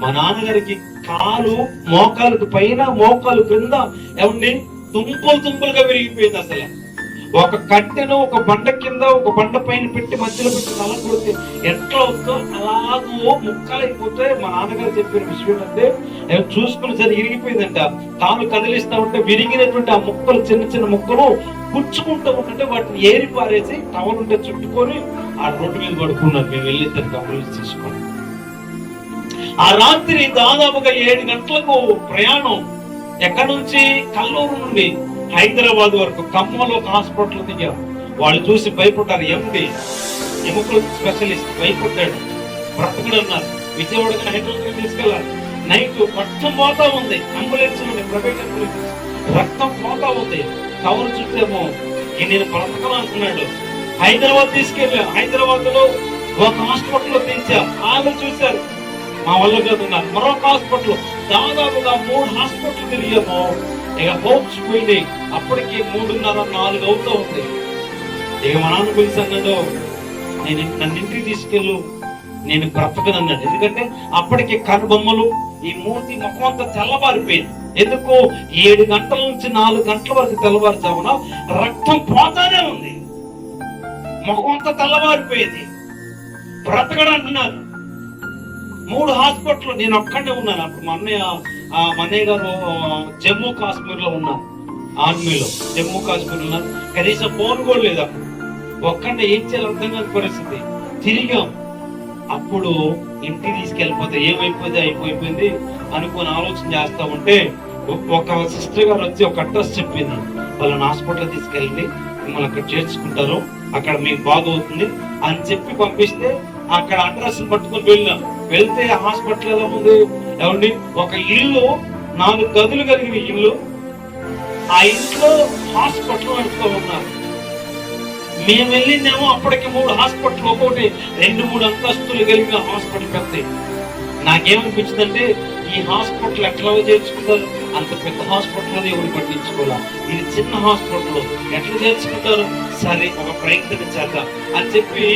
మా నాన్నగారికి కాలు మోకాలకు పైన మోకాలు క్రింద ఏమండి? తుంపులు తుంపులుగా విరిగిపోయింది అసలు. ఒక కట్టెను ఒక బండ కింద ఒక బండ పైన పెట్టి మధ్యలో పెట్టి తల కొడితే ఎట్లా అవుతుందో అలాగో ముక్కలైపోతే మా నాన్నగారు చెప్పిన విషయం అంటే చూసుకుని సరి ఇరిగిపోయిందంట కాలు కదిలిస్తా ఉంటే విరిగినటువంటి ఆ ముక్కలు చిన్న చిన్న ముక్కలు పుచ్చుకుంటూ ఉంటుంటే వాటిని ఏరి పారేసి టవల్ ఉంటే చుట్టుకొని ఆ రోడ్డు మీద పడుకున్నారు. మేము వెళ్ళి తను గమనించి ఆ రాత్రి దాదాపుగా ఏడు గంటలకు ప్రయాణం ఎక్కడి నుంచి? కల్లూరు నుండి హైదరాబాద్ వరకు ఖమ్మంలో ఒక హాస్పిటల్ దిగారు వాళ్ళు చూసి భయపడ్డారు. ఎండి ఎముకల స్పెషలిస్ట్ భయపడ్డాడు. బ్రతకడు అన్నారు. విజయవాడ హైదరాబాద్ తీసుకెళ్ళాలి. నైట్ రక్తం పోతా ఉంది. అంబులెన్స్ ఉంది ప్రైవేట్ అంబులెన్స్. రక్తం పోతా ఉంది. కవర్ చుట్టేమో నేను బ్రతకను అంటున్నాడు హైదరాబాద్ తీసుకెళ్ళాం. హైదరాబాద్లో ఒక హాస్పిటల్లో దించాం. వాళ్ళు చూశారు. మా వల్ల చదువున్నారు మరొక హాస్పిటల్ దాదాపుగా మూడు హాస్పిటల్ తిరిగాము. ఇక హోప్స్ పోయినాయి అప్పటికి మూడున్నర నాలుగు అవుతూ ఉంది. ఇక మా నాన్న పిలిచి అన్నాడు నేను నన్ను ఇంటికి తీసుకెళ్ళు నేను బ్రతకను అన్నాడు. ఎందుకంటే అప్పటికి కనుబొమ్మలు ఈ మూర్తి ముఖం అంతా తెల్లబారిపోయింది. ఎందుకు? ఏడు గంటల నుంచి నాలుగు గంటల వరకు తెల్లవారుజామున రక్తం పోతానే ఉంది. ముఖం అంతా తెల్లబారిపోయేది. బ్రతకడం అంటున్నారు. మూడు హాస్పిటల్ నేను ఒక్కడే ఉన్నాను. అప్పుడు మా అన్నయ్య మా అన్నయ్య గారు జమ్మూ కాశ్మీర్లో ఉన్నారు. ఆర్మీలో జమ్మూ కాశ్మీర్ ఉన్నారు. కనీసం ఫోన్ కూడా లేదు అప్పుడు. ఒక్కడే ఏం చేయాలి అర్థం కాని పరిస్థితి. తిరిగాం. అప్పుడు ఇంటికి తీసుకెళ్ళిపోతే ఏమైపోయింది అయిపోయింది అనుకుని ఆలోచన చేస్తా ఉంటే ఒక సిస్టర్ గారు వచ్చి ఒక అడ్రస్ చెప్పింది. వాళ్ళని హాస్పిటల్ తీసుకెళ్ళండి మిమ్మల్ని అక్కడ చేర్చుకుంటారు. అక్కడ మీకు బాగవుతుంది అని చెప్పి పంపిస్తే అక్కడ అడ్రస్ పట్టుకొని వెళ్ళాం. వెళ్తే హాస్పిటల్ ఎలా ఉంది ఏమండి ఒక ఇల్లు నాలుగు గదులు కలిగిన ఇల్లు. ఆ ఇంట్లో హాస్పిటల్ నడుపుతూ ఉన్నారు. మేము వెళ్ళిందేమో అప్పటికి మూడు హాస్పిటల్ ఒకటి రెండు మూడు అంతస్తులు కలిగిన హాస్పిటల్ పెద్ద. నాకేమనిపించింది అంటే ఈ హాస్పిటల్ ఎట్లా చేర్చుకుంటారు? అంత పెద్ద హాస్పిటల్ అని ఎవరు పట్టించుకోవాలా ఇది చిన్న హాస్పిటల్. ఎట్లా చేర్చుకుంటారు? సరే ఒక ప్రయత్నం చేద్దాం అని చెప్పి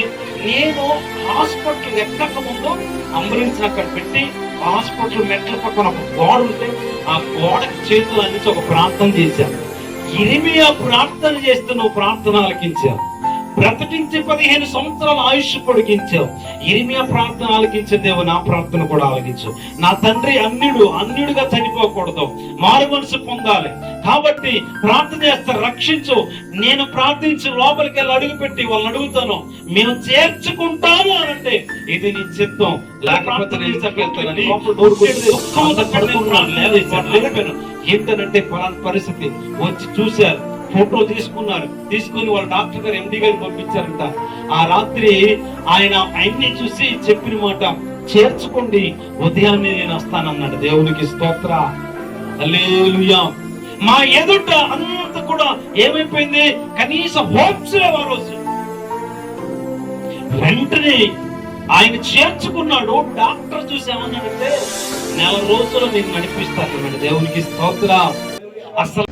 నేను హాస్పిటల్ ఎక్కక ముందు అంబులెన్స్ అక్కడ పెట్టి హాస్పిటల్ మెట్ల పక్కన ఒక గోడ ఉంటే ఆ గోడకి చేతులు అందించి ఒక ప్రార్థన చేశాను. ఇరిమియా ప్రార్థన చేస్తే నువ్వు ప్రార్థన ఆలకించావు. బ్రతికించి పదిహేను సంవత్సరాల ఆయుష్ పొడిగించావు. ఇరిమియా ప్రార్థన ఆలకించే దేవు నా ప్రార్థన కూడా ఆలకించు. నా తండ్రి అన్యుడు అన్యుడిగా చనిపోకూడదు. మారు మనసు పొందాలి. కాబట్టి ప్రార్థన చేస్తే రక్షించు. నేను ప్రార్థించి లోపలికి వెళ్ళి అడుగు పెట్టి వాళ్ళని అడుగుతాను. మేము చేర్చుకుంటాము అంటే ఇది నీ చిత్తం. లేకపోతే నేను చెప్పేస్తానని పరిస్థితి. వచ్చి చూశారు. ఫోటో తీసుకున్నారు తీసుకుని వాళ్ళ డాక్టర్ గారు ఎండి గారికి పంపించారంట. ఆ రాత్రి ఆయన ఆయన్ని చూసి చెప్పిన మాట చేర్చుకోండి ఉదయాన్నే నేను వస్తానన్నాడు. దేవునికి స్తోత్ర. హల్లెలూయా. మా ఎదుట అంత కూడా ఏమైపోయింది? కనీసం హోప్స్ లేవు ఆ రోజు. వెంటనే ఆయన చేర్చుకున్నాడు. డాక్టర్ చూసామన్నాడంటే నెల రోజులు నేను నడిపిస్తాను దేవునికి స్తోత్ర. అసలు